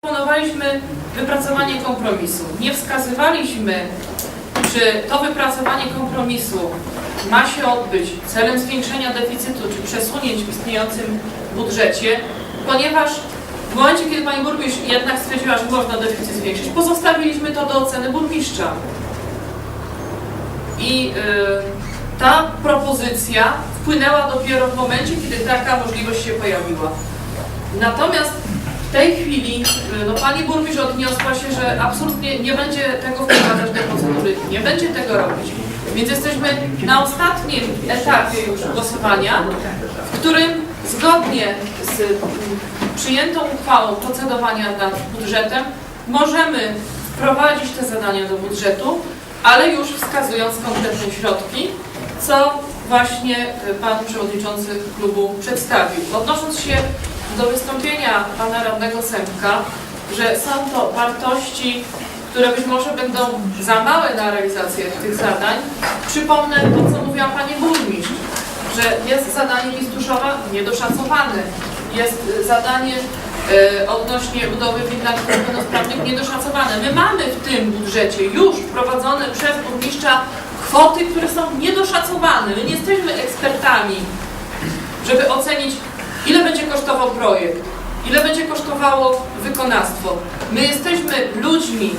proponowaliśmy wypracowanie kompromisu. Nie wskazywaliśmy, czy to wypracowanie kompromisu ma się odbyć celem zwiększenia deficytu czy przesunięć w istniejącym budżecie, ponieważ w momencie, kiedy Pani Burmistrz jednak stwierdziła, że można deficyt zwiększyć, pozostawiliśmy to do oceny burmistrza. I y, ta propozycja wpłynęła dopiero w momencie, kiedy taka możliwość się pojawiła. Natomiast w tej chwili y, no, pani burmistrz odniosła się, że absolutnie nie będzie tego wprowadzać do procedury, nie będzie tego robić. Więc jesteśmy na ostatnim etapie już głosowania, w którym zgodnie z mm, przyjętą uchwałą procedowania nad budżetem możemy wprowadzić te zadania do budżetu, ale już wskazując konkretne środki, co właśnie y, Pan Przewodniczący Klubu przedstawił. Odnosząc się do wystąpienia Pana Radnego Sępka, że są to wartości, które być może będą za małe na realizację tych zadań, przypomnę to, co mówiła Pani Burmistrz, że jest zadanie Mistuszowa niedoszacowane, jest y, zadanie y, odnośnie budowy winda dla niepełnosprawnych niedoszacowane. My mamy w tym budżecie już wprowadzone przez burmistrza kwoty, które są niedoszacowane. My nie jesteśmy ekspertami, żeby ocenić, ile będzie kosztował projekt, ile będzie kosztowało wykonawstwo. My jesteśmy ludźmi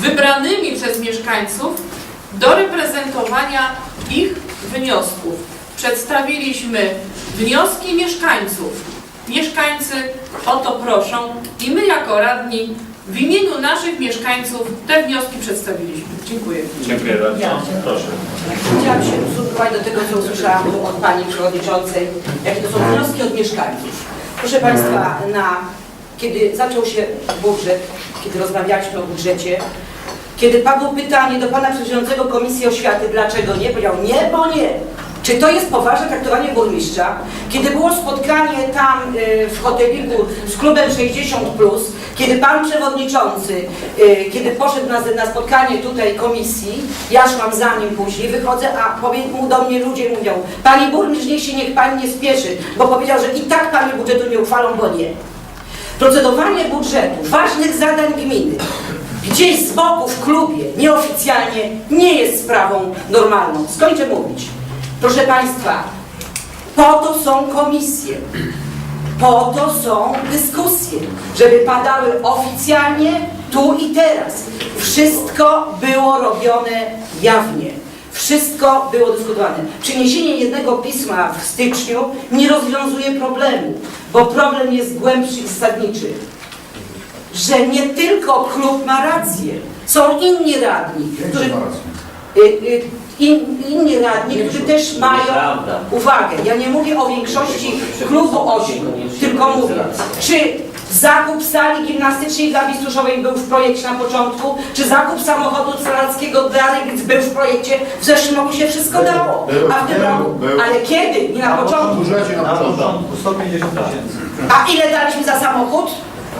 wybranymi przez mieszkańców do reprezentowania ich wniosków. Przedstawiliśmy wnioski mieszkańców. Mieszkańcy o to proszą i my jako radni w imieniu naszych mieszkańców te wnioski przedstawiliśmy. Dziękuję. Dziękuję bardzo. Proszę. Chciałam się ustosunkować do tego, co usłyszałam od Pani Przewodniczącej, jakie to są wnioski od mieszkańców. Proszę Państwa, na, kiedy zaczął się budżet, kiedy rozmawialiśmy o budżecie, kiedy padło pytanie do Pana Przewodniczącego Komisji Oświaty, dlaczego nie, powiedział nie, bo nie. Czy to jest poważne traktowanie burmistrza? Kiedy było spotkanie tam y, w hoteliku z klubem 60+, kiedy pan przewodniczący, y, kiedy poszedł na, na spotkanie tutaj komisji, ja szłam za nim później, wychodzę, a mu do mnie ludzie mówią, pani burmistrz, niech się niech pani nie spieszy, bo powiedział, że i tak pani budżetu nie uchwalą, bo nie. Procedowanie budżetu, ważnych zadań gminy, gdzieś z boku w klubie, nieoficjalnie, nie jest sprawą normalną. Skończę mówić. Proszę Państwa, po to są komisje, po to są dyskusje, żeby padały oficjalnie, tu i teraz. Wszystko było robione jawnie. Wszystko było dyskutowane. Przyniesienie jednego pisma w styczniu nie rozwiązuje problemu, bo problem jest głębszy i zasadniczy. Że nie tylko klub ma rację, są inni radni, którzy in, inni radni, którzy też mają uwagę. Ja nie mówię o większości klubu 8, tylko mówię, czy zakup sali gimnastycznej dla Bistuszowej był w projekcie na początku, czy zakup samochodu strzeleckiego dla Ryglic był w projekcie, w zeszłym roku się wszystko dało, a w tym roku, ale kiedy? Nie na początku. na początku 150 tysięcy. A ile daliśmy za samochód?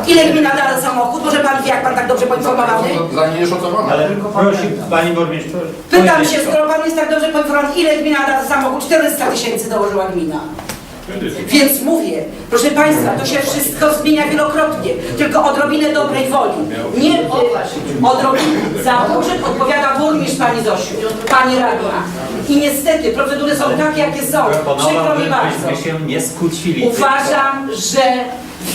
Ile gmina dała za samochód? Może pan wie, jak pan tak dobrze poinformowany? Za nieszacowane. Ale prosi Pani Burmistrz. Pytam się, skoro pan jest tak dobrze poinformowany, ile gmina da za samochód? 400 tysięcy dołożyła gmina. Więc mówię, proszę Państwa, to się wszystko zmienia wielokrotnie, tylko odrobinę dobrej woli. Nie y, odrobinę. Za budżet odpowiada burmistrz Pani Zosiu, Pani Radna. I niestety procedury są takie, jakie są. Przykro mi bardzo. byśmy się nie skłócili. Uważam, że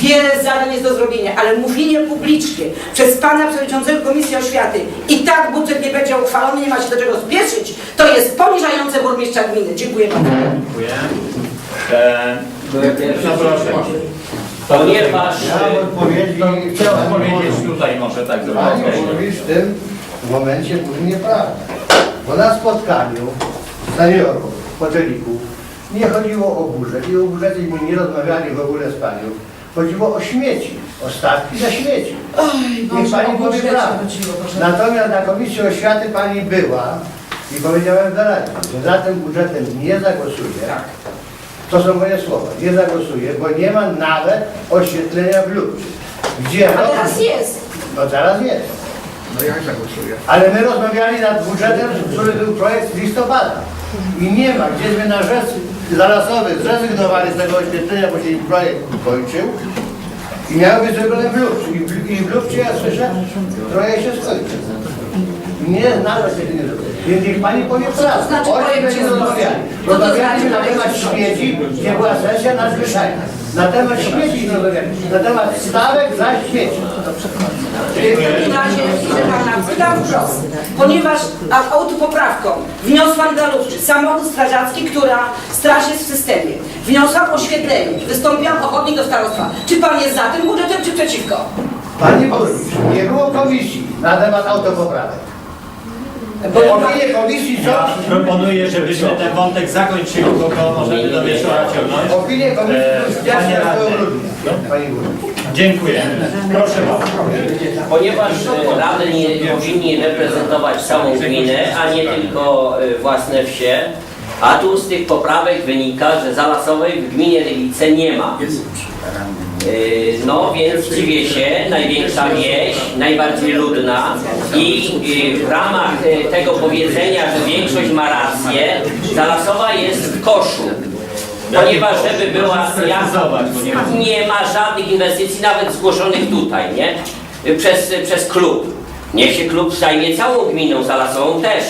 wiele zadań jest do zrobienia, ale mówienie publicznie przez Pana Przewodniczącego Komisji Oświaty i tak budżet nie będzie uchwalony, nie ma się do czego spieszyć, to jest poniżające burmistrza gminy. Dziękuję bardzo. Dziękuję. E, no proszę. Ponieważ Ja odpowiedzi Chcę odpowiedzieć tutaj może tak Panie zrobić. burmistrz w tym momencie mówi nieprawdę. Bo na spotkaniu seniorów, hotelików nie chodziło o budżet i o budżecie my nie rozmawiali w ogóle z panią. Chodziło o śmieci, o stawki za śmieci. Niech pani powie prawdę. Natomiast na Komisji Oświaty pani była i powiedziałem wyraźnie, że za tym budżetem nie zagłosuję. To są moje słowa. Nie zagłosuję, bo nie ma nawet oświetlenia w Lubczy. Gdzie A teraz jest. no teraz jest. No jak zagłosuję? Ale my rozmawiali nad budżetem, który był projekt z listopada. I nie ma, gdzieśmy na rzecz zarasowy zrezygnowali z tego oświetlenia, bo się im projekt kończył. I miały być zrobione w Lubczy. I i w lufcie, ja słyszę, trochę się skończy. Nie, nawet się nie zrobi. Więc niech pani powie prawdę. znaczy O czym projekt będzie się rozmawiali? To Rozmawialiśmy na znaczy temat projekt śmieci, gdzie była sesja nadzwyczajna. Na temat śmieci. Na temat stawek za śmieci. W takim razie, proszę pana, pytam wprost, ponieważ a- autopoprawką wniósł pan Galówczy, samochód strażacki, która straż jest w systemie. Wniosłam oświetlenie, wystąpiłam o chodnik do starostwa. Czy pan jest za tym budżetem, czy przeciwko? Pani burmistrz, nie było komisji na temat autopoprawek. Opinie komisji Ja proponuję, żebyśmy ten wątek zakończyli, bo go możemy do wieczora ciągnąć. Opinie komisji E, są jasne. Pani burmistrz. Dziękuję. Proszę bardzo. Ponieważ e, radni powinni reprezentować całą gminę, a nie tylko e, własne wsie, a tu z tych poprawek wynika, że zalasowej w gminie Rybice nie ma. E, No więc dziwię się, największa wieś, najbardziej ludna i e, w ramach e, tego powiedzenia, że większość ma rację, Zalasowa jest w koszu. Ponieważ żeby była ma. nie ma żadnych inwestycji, nawet zgłoszonych tutaj, nie? Przez, przez klub. Niech się klub zajmie całą gminą zalasową też,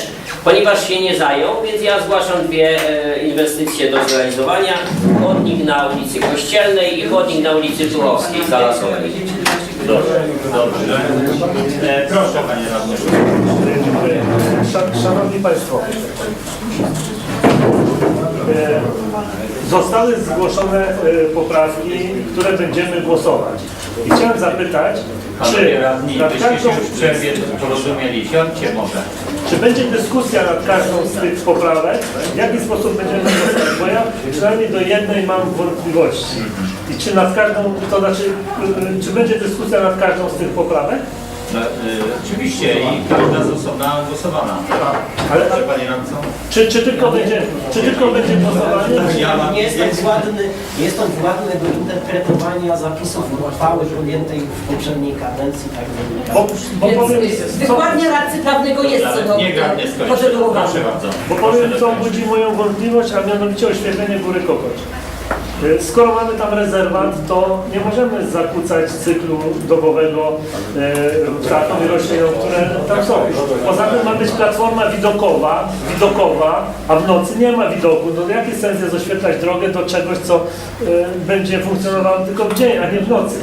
ponieważ się nie zajął, więc ja zgłaszam dwie e, inwestycje do zrealizowania. Chodnik na ulicy Kościelnej i chodnik na ulicy Tuchowskiej zalasowej. Dobrze, dobrze. E, proszę panie radny. Szan- Szanowni Państwo, e, zostały zgłoszone e, poprawki, które będziemy głosować. I chciałem zapytać, czy Panowie radni, nad byście każdą, się już w przerwie porozumieli. Siądźcie może. czy będzie dyskusja nad każdą z tych poprawek, w jaki sposób będziemy głosować, bo ja przynajmniej do jednej mam wątpliwości. I czy nad każdą, to znaczy, e, czy będzie dyskusja nad każdą z tych poprawek? E, oczywiście i każda z osobna głosowana. Ale- Proszę panie radco. Czy, czy tylko będzie, czy tylko będzie głosowanie? Ja mam- Nie jest to władny, nie jest to władne do interpretowania zapisów uchwały podjętej w poprzedniej kadencji, tak wynika. Bo, bo powiem, Więc co, wykładnia radcy prawnego jest co do Nie gra, nie skończę. procedurowania. Proszę bardzo. bo Proszę powiem co budzi moją wątpliwość, a mianowicie oświetlenie Góry Kokoć. Skoro mamy tam rezerwat, to nie możemy zakłócać cyklu dobowego ptakom i roślinom, które tam są. Poza tym ma być platforma widokowa, widokowa, a w nocy nie ma widoku. No jaki sens jest oświetlać drogę do czegoś, co e, będzie funkcjonowało tylko w dzień, a nie w nocy?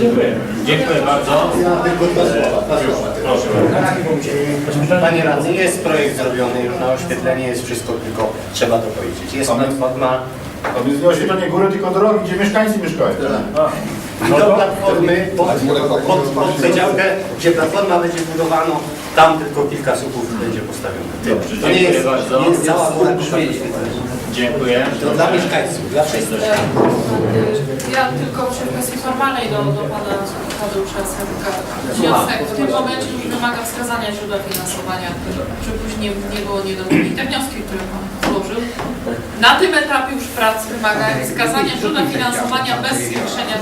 Dziękuję. Dziękuję bardzo. Ja tylko dwa słowa. Proszę bardzo. Panie radny, jest projekt zrobiony już na oświetlenie, jest wszystko, tylko trzeba to powiedzieć. Jest platforma To jest nie oświetlenie góry, tylko drogi, gdzie mieszkańcy mieszkają. i do platformy pod, pod przedziałkę, gdzie platforma będzie budowana, tam tylko kilka słupów będzie postawionych. Dobrze, To nie dziękuję jest, bardzo. nie jest cała. Dziękuję. To dla mieszkańców, dla wszystkich. Ja tylko muszę w kwestii formalnej do, do pana Tadeusza Sęka. Wniosek w tym momencie już wymaga wskazania źródła finansowania, żeby później nie było niedowolnień. Te wnioski, które pan złożył, na tym etapie już prac wymaga wskazania źródła finansowania bez zwiększenia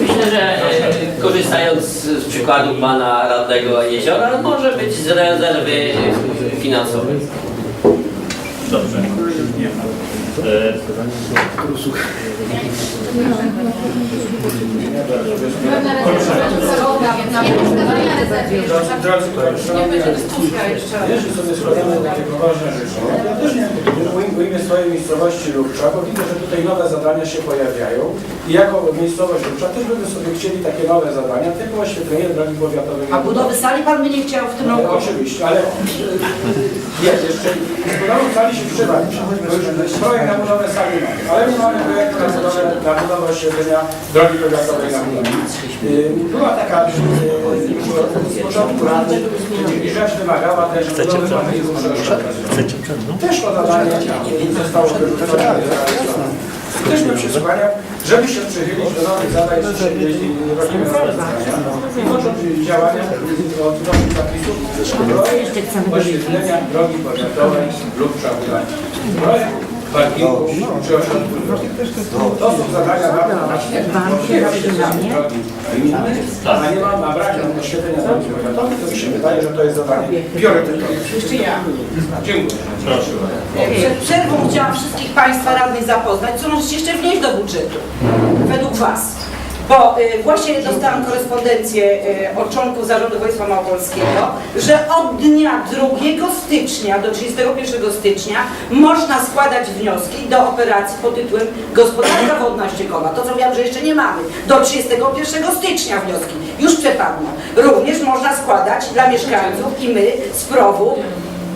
Myślę, że e, korzystając z przykładu pana radnego jeziora, może być z rezerwy finansowej. Dobrze. E, Nie będzie dyskusja jeszcze. Sobie składamy takie poważne rzeczy, ja też ujmę swojej miejscowości Lubcza, bo widzę, że tutaj nowe zadania się pojawiają i jako miejscowość Lubcza też będę sobie chcieli takie nowe zadania, typu oświetlenie drogi powiatowej. A budowy sali pan by nie chciał w tym No, roku? oczywiście, ale jest jeszcze, z budową sali się. Już projekt na budowę sali mamy, ale nie mamy projektu na budowę, na budowę oświetlenia drogi powiatowej na budowę. Y, Była taka już z początku rady i rzecz wymagała też budowy mechanizmu. Też to zadanie zostało wyrzucone. Jesteśmy przesłuchania, żeby się przychylić do nowych zadań, jeśli robimy i począć działania od nowych zapisów projekt oświetlenia drogi powiatowej lub przebudowy. Projekt parkingu czy ośrodków. To są zadania dla nas, a nie ma nabrania oświetlenia drogi powiatowej, to mi się wydaje, że to jest zadanie priorytetowe. Jeszcze ja. Dziękuję. Proszę. Przed przerwą chciałam wszystkich Państwa radnych zapoznać, co możecie jeszcze wnieść do budżetu, według Was. Bo y, właśnie dostałam korespondencję y, od członków Zarządu Województwa Małopolskiego, że od dnia 2 stycznia do 31 stycznia można składać wnioski do operacji pod tytułem Gospodarka Wodna Ściekowa. To co wiem, że jeszcze nie mamy. Do 31 stycznia wnioski już przepadną. Również można składać dla mieszkańców i my z PROW,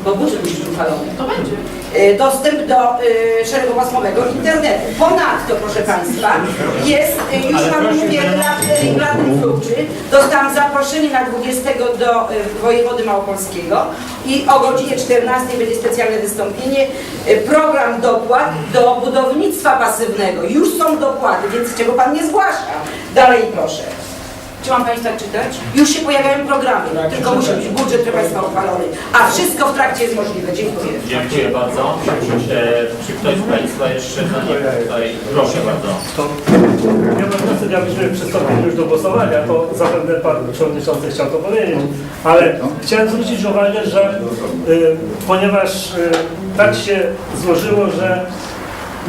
bo budżet musi być uchwalony To będzie. e, dostęp do e, szeregopasmowego internetu. Ponadto, proszę Państwa, jest, e, już Ale proszę, mówię, dla Radnych Kluczy, dostałam zaproszenie na 20 do wojewody małopolskiego i o godzinie 14 będzie specjalne wystąpienie, program dopłat do budownictwa pasywnego. Już są dopłaty, więc czego Pan nie zgłasza. Dalej proszę. Czy mam Państwa czytać? Już się pojawiają programy, tylko musi być budżet, proszę Państwa, uchwalony. A wszystko w trakcie jest możliwe. Dziękuję. Dziękuję bardzo. E, czy ktoś z Państwa jeszcze na nie tutaj? Proszę bardzo. Ja mam wniosek, abyśmy przystąpili już do głosowania, to zapewne Pan Przewodniczący chciał to powiedzieć, ale chciałem zwrócić uwagę, że y, ponieważ y, tak się złożyło, że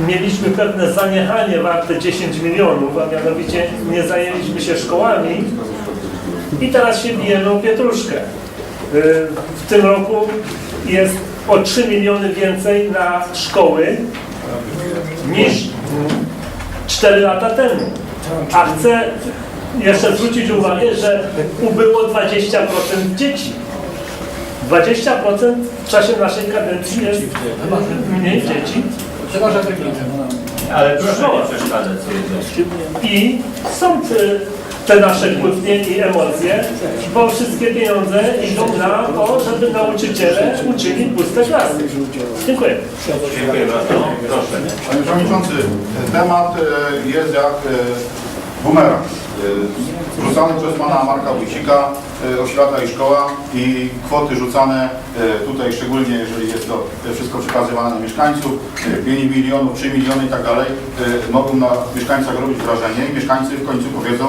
mieliśmy pewne zaniechanie warte 10 milionów, a mianowicie nie zajęliśmy się szkołami i teraz się bijemy o pietruszkę. Y, W tym roku jest o 3 miliony więcej na szkoły niż 4 lata temu. A chcę jeszcze zwrócić uwagę, że ubyło 20% dzieci. 20% w czasie naszej kadencji jest mniej dzieci Chyba, że wygląda. Ale proszę nie przeszkadzać sobie. i są te, te nasze kłótnie i emocje, bo wszystkie pieniądze idą na to, żeby nauczyciele uczyli puste klasy. Dziękuję. Dziękuję bardzo. Proszę. Panie Przewodniczący, temat e, jest jak e, bumerang. E, Rzucany przez Pana Marka Wójcika, e, oświata i szkoła i kwoty rzucane e, tutaj szczególnie, jeżeli jest to wszystko przekazywane na mieszkańców, e, 5 milionów, 3 miliony i tak dalej, mogą na mieszkańcach robić wrażenie i mieszkańcy w końcu powiedzą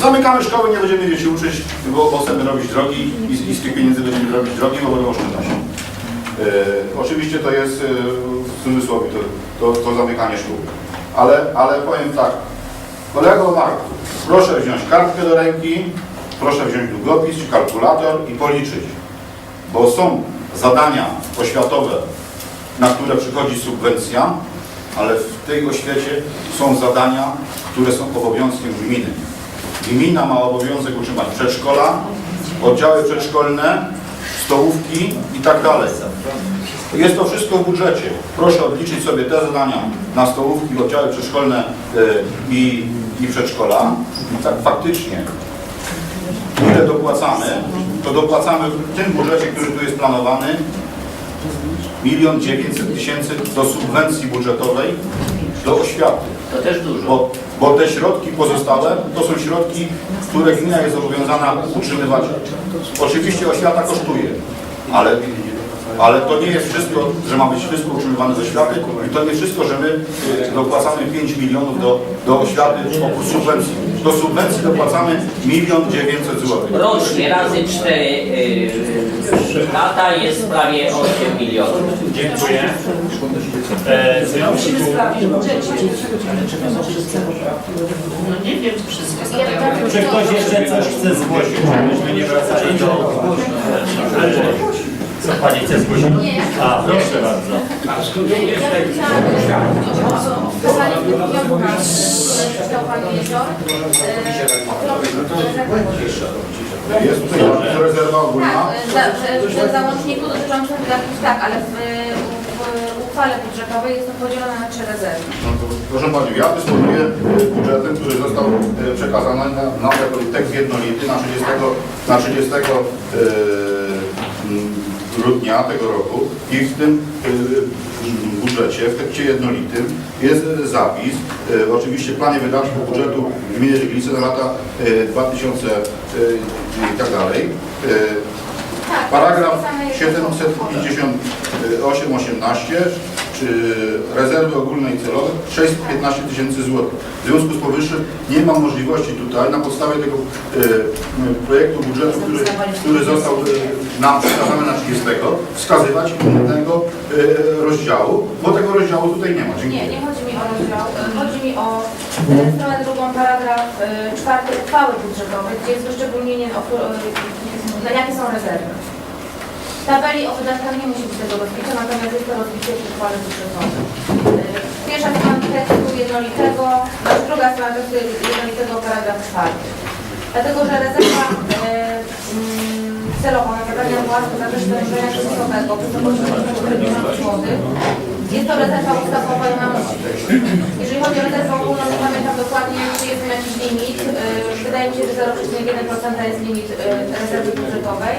Zamykamy szkoły, nie będziemy gdzieś się uczyć, bo, chcemy robić drogi i, i z tych pieniędzy będziemy robić drogi, bo będą oszczędności. E, oczywiście to jest w cudzysłowie to, to, to zamykanie szkół. Ale, ale powiem tak, kolego Marku, proszę wziąć kartkę do ręki, proszę wziąć długopis kalkulator i policzyć, bo są zadania oświatowe, na które przychodzi subwencja, ale w tej oświecie są zadania, które są obowiązkiem gminy. Gmina ma obowiązek utrzymać przedszkola, oddziały przedszkolne, stołówki i tak dalej. Jest to wszystko w budżecie. Proszę odliczyć sobie te zadania na stołówki, oddziały przedszkolne e, i, i przedszkola. Tak faktycznie, ile dopłacamy, to dopłacamy w tym budżecie, który tu jest planowany, milion dziewięćset tysięcy do subwencji budżetowej do oświaty. To też dużo. Bo, bo te środki pozostałe to są środki, które gmina jest zobowiązana utrzymywać. Oczywiście oświata kosztuje, ale, ale to nie jest wszystko, że ma być wszystko utrzymywane z oświaty i to nie wszystko, że my y, dopłacamy 5 milionów do, do oświaty oprócz subwencji. Do subwencji dopłacamy milion dziewięćset złotych. Rocznie razy 4 yy, lata jest prawie 8 milionów. Dziękuję. E, w związku. No nie wiem, czy wszystkie zadania. Czy ktoś jeszcze coś chce zgłosić, żebyśmy nie wracali do... Co Pani chce zgłosić? A, proszę bardzo. Jezior. Jest tutaj rezerwa ogólna. Tak, w w załączniku dotyczącym wydatków tak, ale w, w uchwale budżetowej jest to podzielone na trzy rezerwy. No to, proszę Pani, ja dysponuję e, budżetem, który został e, przekazany na, na ten tekst jednolity na 30, na 30 e, mm, grudnia tego roku i w tym e, budżecie, w tekście jednolitym jest zapis, e, oczywiście planie wydatków budżetu gminy Ryglice na lata e, 2000 e, i tak dalej. Tak, Paragraf zapisane jest w uchwale. 758-18, y, rezerwy ogólnej celowej 615 tysięcy złotych. W związku z powyższym nie ma możliwości tutaj na podstawie tego y, projektu budżetu, który, który został y, nam przekazany na 30, wskazywać innego y, rozdziału, bo tego rozdziału tutaj nie ma. Nie, Dziękuję. nie chodzi mi o rozdział, chodzi mi o stronę drugą, paragraf czwarty uchwały budżetowej, gdzie jest wyszczególnienie, na jakie są rezerwy. W tabeli o wydatkach nie musi być tego rozbicia, natomiast jest to rozbicie w uchwale budżetowej. E, Pierwsza strona tekstu jednolitego, znaczy druga strona tekstu jednolitego, paragraf czwarty. Dlatego, że rezerwa e, mm, celowa na zadania własne w zakresie dążenia kryzysowego wysokości 4 milionów złotych jest to rezerwa ustawowa i mamy. Jeżeli chodzi o rezerwę ogólną, nie pamiętam dokładnie, czy jest jakiś limit. Yy, Wydaje mi się, że 0,1% jest limit rezerwy budżetowej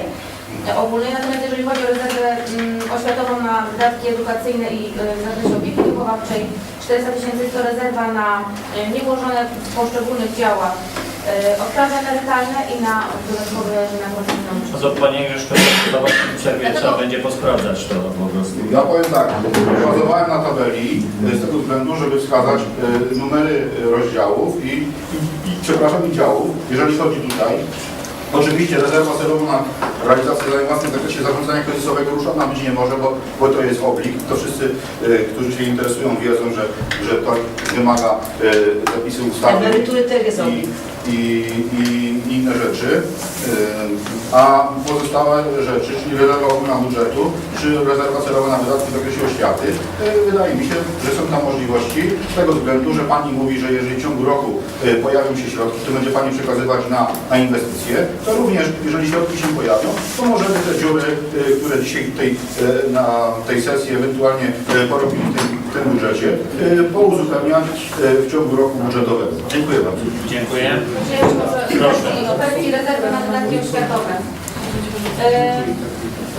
ogólnej. Natomiast jeżeli chodzi o rezerwę mm, oświatową na wydatki edukacyjne i yy, w zakresie opieki wychowawczej, 400 tysięcy to rezerwa na yy, niewłożone w poszczególnych działach odprawy emerytalne i na dodatkowe wynagrodzenie. To Pani jeszcze chyba właśnie w przerwie trzeba będzie posprawdzać to po prostu. Ja powiem tak, bazowałem na tabeli e, z tego względu, żeby wskazać e, numery e, rozdziałów i, i, i przepraszam, i działów, jeżeli chodzi tutaj. Oczywiście rezerwa celowa na realizację zadań własnych w zakresie zarządzania kryzysowego ruszona być nie może, bo, bo to jest oblig. To wszyscy, e, którzy się interesują wiedzą, że, że to wymaga e, zapisy ustawy. Emerytury też jest i, i, i inne rzeczy, y, a pozostałe rzeczy, czyli rezerwa ogólna budżetu, czy rezerwa celowa na wydatki w zakresie oświaty, y, wydaje mi się, że są tam możliwości z tego względu, że Pani mówi, że jeżeli w ciągu roku y, pojawią się środki, to będzie Pani przekazywać na, na inwestycje, to również jeżeli środki się pojawią, to możemy te dziury, y, które dzisiaj tej, y, na tej sesji ewentualnie y, porobili w tym, w tym budżecie, y, pouzupełniać y, w ciągu roku budżetowego. Dziękuję bardzo. Dziękuję. Proszę. rezerwy na wydatki oświatowe. E,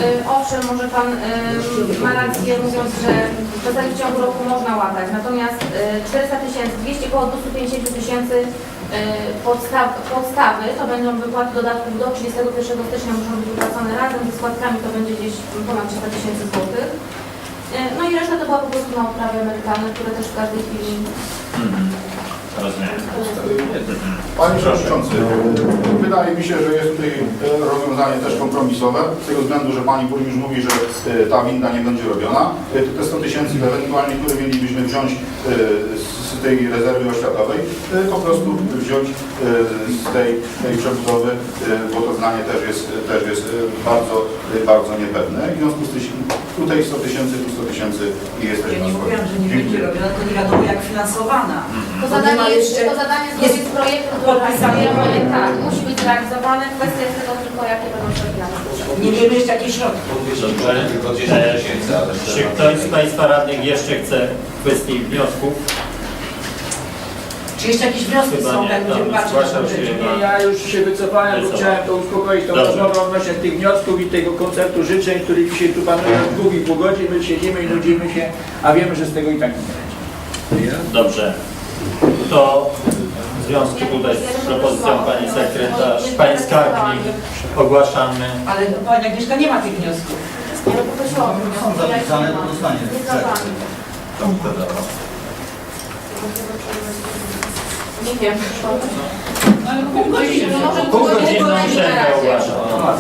e, Owszem, może Pan e, ma rację mówiąc, że w zasadzie w ciągu roku można łatać, natomiast e, 400 tysięcy, 200, około 250 tysięcy podstaw, podstawy to będą wypłaty dodatków do 31 stycznia muszą być wypłacone razem ze składkami to będzie gdzieś ponad 300 tysięcy złotych. No i reszta to była po prostu na odprawy emerytalne, które też w każdej chwili Mhm. Rozumiem. Panie Przewodniczący, wydaje mi się, że jest tutaj e, rozwiązanie też kompromisowe, z tego względu, że Pani Burmistrz mówi, że e, ta winda nie będzie robiona. E, Te 100 tysięcy ewentualnie, które mielibyśmy wziąć z tej rezerwy oświatowej, po prostu wziąć z tej, tej przebudowy, bo to zdanie też jest, też jest bardzo, bardzo niepewne. W związku z tym tutaj 100 tysięcy, tu 100 tysięcy i jesteśmy Ja nie mówiłam, że nie będzie robiona, tylko nie wiadomo jak finansowana. To nie ma zadanie jest, jeszcze- to zadanie jest zgodnie z projektem, podpisane. realizujemy, tak, musi być zrealizowane. Kwestia jest tego tylko, jakie będą środki na. Nie wiemy jeszcze jakie środki. E, Czy ktoś z Państwa radnych jeszcze chce w kwestii wniosków? Czy jeszcze jakieś wnioski Chyba są, nie, jak będziemy dobra, patrzeć na zgłaszam budżet? się. Nie, ja już się wycofałem, bo chciałem to uspokoić tą Dobrze. rozmowę odnośnie tych wniosków i tego koncertu życzeń, który dzisiaj tu panuje od dwóch i pół godzin. My siedzimy i nudzimy się, a wiemy, że z tego i tak nie będzie. Dobrze. To w związku tutaj z propozycją Pani Sekretarz, Pani Skarbnik ogłaszamy Ale Pani Agnieszka nie ma tych wniosków. Ja bym poprosiła o wniosek, ja ich nie mam. Nie. Nie wiem. Ale pół godziny. Może pół godziny ogłaszam. No,